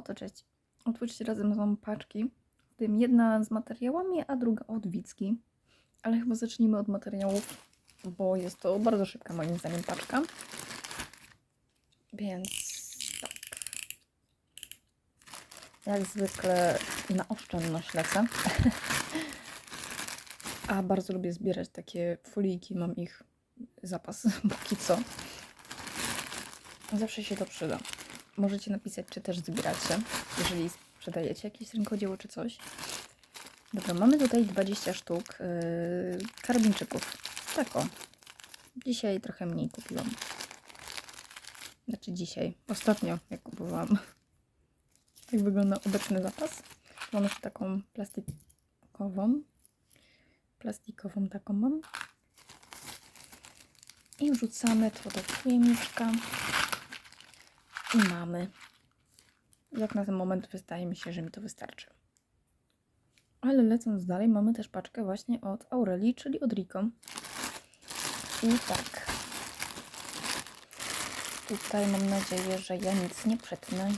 No to cześć. Otwórzcie razem są paczki. W tym jedna z materiałami, a druga od Wicki. Ale chyba zacznijmy od materiałów, bo jest to bardzo szybka moim zdaniem paczka. Więc tak. Jak zwykle na oszczędność lecę. a bardzo lubię zbierać takie folijki, mam ich zapas póki co. Zawsze się to przyda. Możecie napisać, czy też zbieracie, jeżeli sprzedajecie jakieś rękodzieło czy coś. Dobra, mamy tutaj 20 sztuk yy, karabinczyków. Tak o. Dzisiaj trochę mniej kupiłam. Znaczy dzisiaj. Ostatnio, jak kupowałam. Tak wygląda obecny zapas. Mam jeszcze taką plastikową. Plastikową taką mam. I wrzucamy to do pojemniczka. I mamy. Jak na ten moment wydaje mi się, że mi to wystarczy. Ale lecąc dalej, mamy też paczkę właśnie od Aurelii, czyli od Rico. I tak. Tutaj mam nadzieję, że ja nic nie przetnę.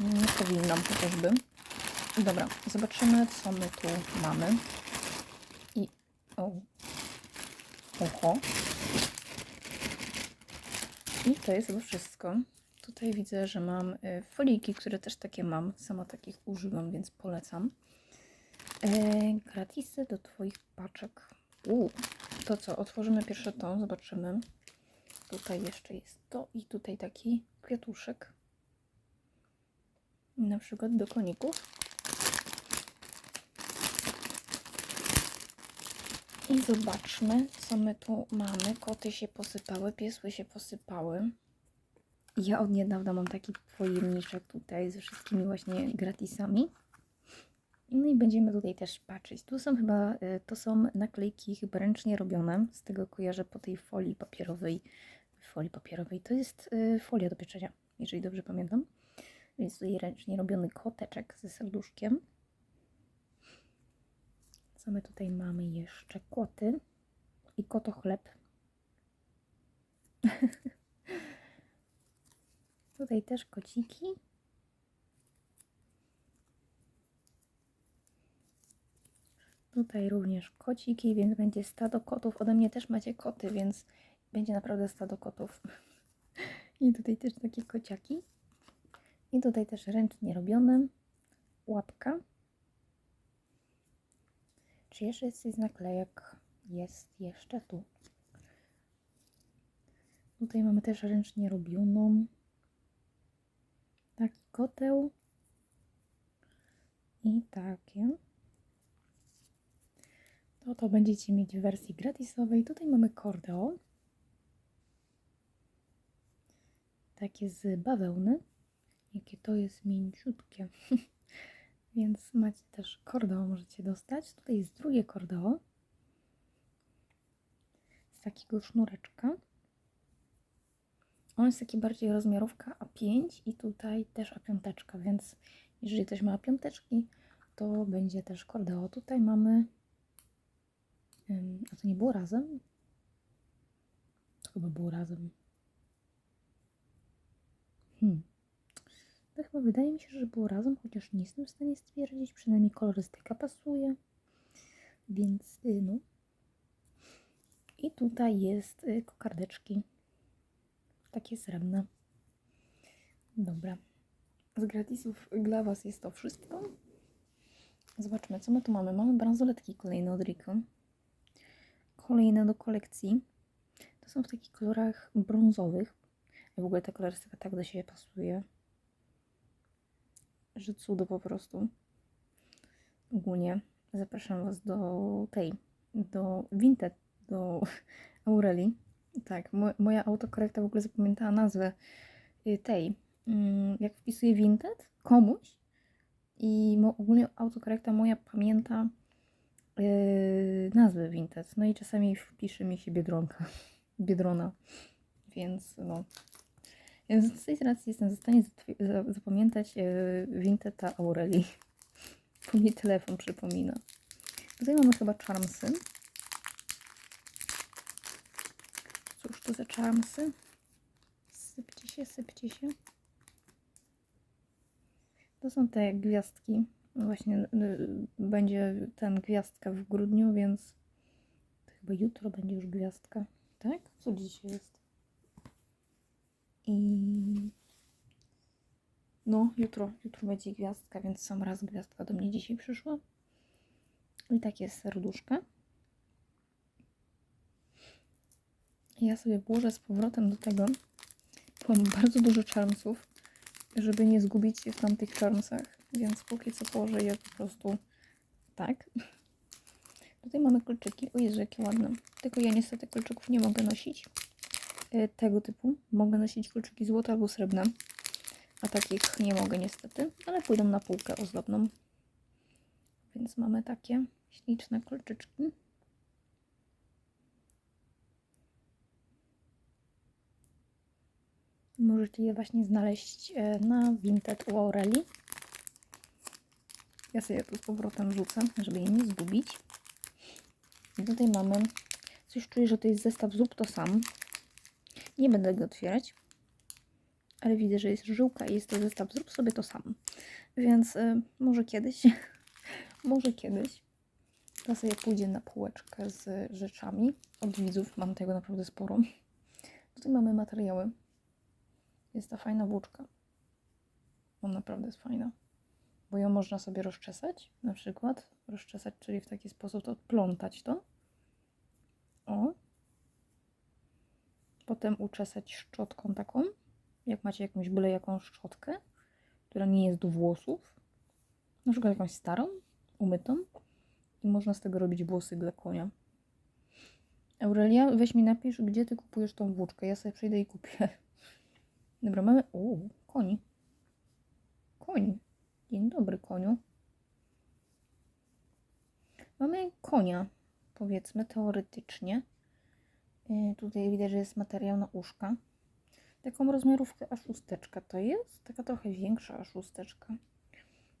Nie powinnam chociażby. Dobra, zobaczymy, co my tu mamy. I... O. Oho. I to jest chyba wszystko. Tutaj widzę, że mam y, foliki, które też takie mam. Sama takich używam, więc polecam. E, gratisy do Twoich paczek. U, to co? Otworzymy pierwsze to, zobaczymy. Tutaj jeszcze jest to i tutaj taki kwiatuszek. Na przykład do koników. I zobaczmy, co my tu mamy. Koty się posypały, piesły się posypały. Ja od niedawna mam taki pojemniczek tutaj ze wszystkimi właśnie gratisami. No i będziemy tutaj też patrzeć. Tu są chyba, y, to są naklejki chyba ręcznie robione. Z tego kojarzę po tej folii papierowej. Folii papierowej to jest y, folia do pieczenia, jeżeli dobrze pamiętam. Więc tutaj ręcznie robiony koteczek ze serduszkiem. Co my tutaj mamy jeszcze? Koty i kotochleb. tutaj też kociki. Tutaj również kociki, więc będzie stado kotów. Ode mnie też macie koty, więc będzie naprawdę stado kotów. I tutaj też takie kociaki. I tutaj też ręcznie robione. Łapka. Czy jeszcze jest z naklejek? Jest jeszcze tu. Tutaj mamy też ręcznie robioną. Taki koteł. I takie. To to będziecie mieć w wersji gratisowej. Tutaj mamy kordeo. Takie z bawełny. Jakie to jest mięciutkie. Więc macie też kordeo, możecie dostać. Tutaj jest drugie kordeo. Z takiego sznureczka. On jest taki bardziej rozmiarówka A5 i tutaj też A5, więc jeżeli ktoś ma A5, to będzie też kordeo. Tutaj mamy a to nie było razem? To chyba było razem. Hmm. To chyba wydaje mi się, że było razem, chociaż nie jestem w stanie stwierdzić. Przynajmniej kolorystyka pasuje. Więc y, no. I tutaj jest y, kokardeczki. Takie srebrne. Dobra. Z gratisów dla Was jest to wszystko. Zobaczmy, co my tu mamy. Mamy bransoletki kolejne od Rico kolejne do kolekcji. To są w takich kolorach brązowych. W ogóle ta kolorystyka tak do siebie pasuje, że cudo po prostu. Ogólnie zapraszam Was do tej, do Vinted, do Aureli. Tak, mo moja autokorekta w ogóle zapamiętała nazwę y, tej. Mm, jak wpisuję Vinted komuś i ogólnie autokorekta moja pamięta yy, nazwy Vinted. No i czasami wpisze mi się Biedronka, Biedrona, więc no. Więc z tej racji jestem w stanie zapamiętać yy, Vinteta Aureli. Bo mi telefon przypomina. Tutaj mamy chyba Charmsy. Cóż to za Charmsy? Sypcie się, sypcie się. To są te gwiazdki. Właśnie y, będzie ten gwiazdka w grudniu, więc chyba jutro będzie już gwiazdka. Tak? Co dzisiaj jest? I no, jutro, jutro będzie gwiazdka, więc sam raz gwiazdka do mnie dzisiaj przyszła. I takie serduszka. I ja sobie włożę z powrotem do tego. bo Mam bardzo dużo charmsów, żeby nie zgubić się w tamtych charmsach, więc póki co położę je po prostu tak. Tutaj mamy kolczyki. O Jezu, jakie ładne. Tylko ja niestety kolczyków nie mogę nosić. E, Tego typu. Mogę nosić kolczyki złote albo srebrne. A takich nie mogę niestety, ale pójdą na półkę ozdobną. Więc mamy takie śliczne kolczyczki. Możecie je właśnie znaleźć e, na Vinted u Aureli. Ja sobie tu z powrotem rzucę, żeby je nie zgubić. I tutaj mamy, coś czuję, że to jest zestaw zup to sam. Nie będę go otwierać, ale widzę, że jest żyłka i jest to zestaw zrób sobie to sam. Więc y, może kiedyś, może kiedyś to sobie pójdzie na półeczkę z rzeczami. Od widzów mam tego naprawdę sporo. Tutaj mamy materiały. Jest ta fajna włóczka. Ona naprawdę jest fajna. Bo ją można sobie rozczesać, na przykład. Rozczesać, czyli w taki sposób to odplątać to. O. Potem uczesać szczotką taką. Jak macie jakąś byle jaką szczotkę, która nie jest do włosów. Na przykład jakąś starą, umytą. I można z tego robić włosy dla konia. Aurelia, weź mi napisz, gdzie ty kupujesz tą włóczkę. Ja sobie przyjdę i kupię. Dobra, mamy... O, koń. Koń. Dzień dobry, koniu. Mamy konia, powiedzmy, teoretycznie. Yy, tutaj widać, że jest materiał na uszka. Taką rozmiarówkę a szósteczka to jest. Taka trochę większa a szósteczka.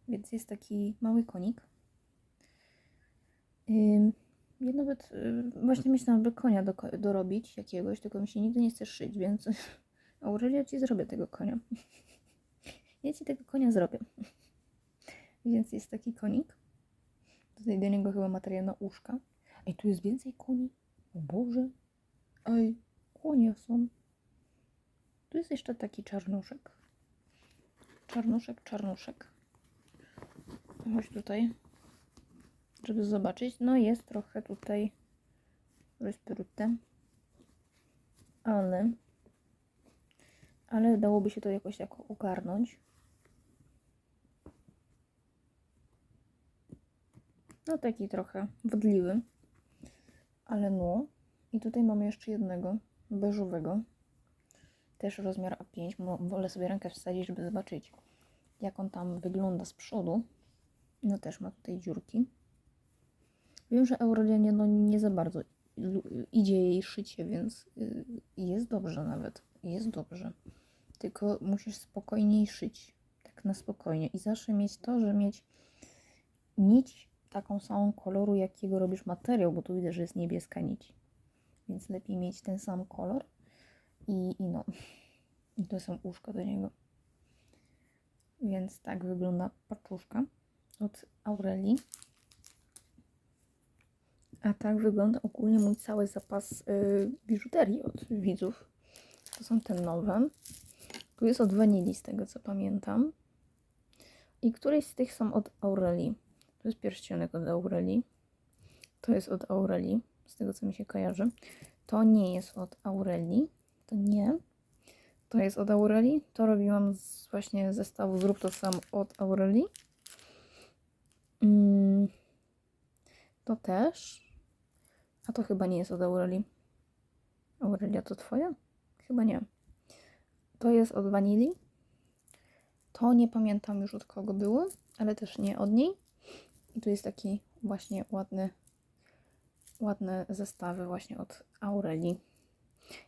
Więc jest taki mały konik. Ja nawet yy, właśnie myślałam, by konia do, dorobić jakiegoś, tylko mi się nigdy nie chce szyć, więc Aurelia ci zrobię tego konia. Ja ci tego konia zrobię. Więc jest taki konik. Tutaj do niego chyba materiał na uszka. Ej, tu jest więcej koni. O Boże. Ej, konie są. Tu jest jeszcze taki czarnuszek. Czarnuszek, czarnuszek. Chodź tutaj, żeby zobaczyć. No jest trochę tutaj rozprute. Ale ale dałoby się to jakoś tak ogarnąć. No taki trochę wodliwy, ale no. I tutaj mamy jeszcze jednego, beżowego. Też rozmiar A5. Mo- Wolę sobie rękę wsadzić, żeby zobaczyć, jak on tam wygląda z przodu. No też ma tutaj dziurki. Wiem, że Aurelianie no nie za bardzo idzie jej szycie, więc y, jest dobrze nawet. Jest dobrze. Tylko musisz spokojniej szyć. Tak na spokojnie. I zawsze mieć to, że mieć nić taką samą koloru, jakiego robisz materiał, bo tu widzę, że jest niebieska nić. Więc lepiej mieć ten sam kolor. I, i no. I to są uszka do niego. Więc tak wygląda paczuszka od Aureli. A tak wygląda ogólnie mój cały zapas y, biżuterii od widzów. To są te nowe. Tu jest od wanilii, z tego co pamiętam. I któreś z tych są od Aureli. To jest pierścionek od Aureli. To jest od Aureli, z tego co mi się kojarzy. To nie jest od Aureli. To nie. To jest od Aureli. To robiłam z właśnie zestawu Zrób to sam od Aureli. Mm, to też. A to chyba nie jest od Aureli. Aurelia to twoja? Chyba nie. To jest od wanilii. To nie pamiętam już od kogo było, ale też nie od niej. I tu jest taki właśnie ładny, ładne zestawy właśnie od Aureli.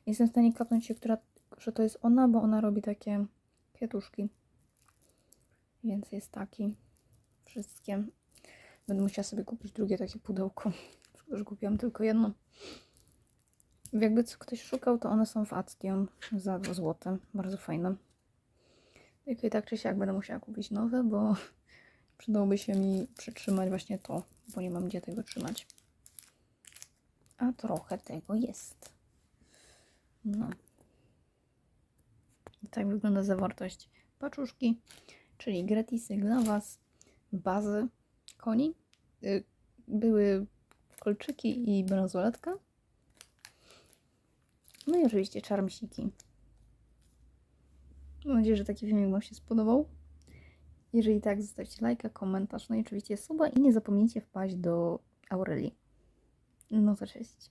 Jestem w stanie kapnąć się, która, że to jest ona, bo ona robi takie kwiatuszki. Więc jest taki. Wszystkie. Będę musiała sobie kupić drugie takie pudełko. Już kupiłam tylko jedno. Jakby ktoś szukał, to one są w Action za 2 zł. Bardzo fajne. Tylko i tak czy siak będę musiała kupić nowe, bo przydałoby się mi przytrzymać właśnie to, bo nie mam gdzie tego trzymać. A trochę tego jest. No. Tak wygląda zawartość paczuszki, czyli gratisy dla Was, bazy koni. Y, Były kolczyki i bransoletka. No i oczywiście czarmsiki. Mam nadzieję, że taki filmik Wam się spodobał. Jeżeli tak, zostawcie lajka, komentarz, no i oczywiście suba i nie zapomnijcie wpaść do Aurelii. No to cześć.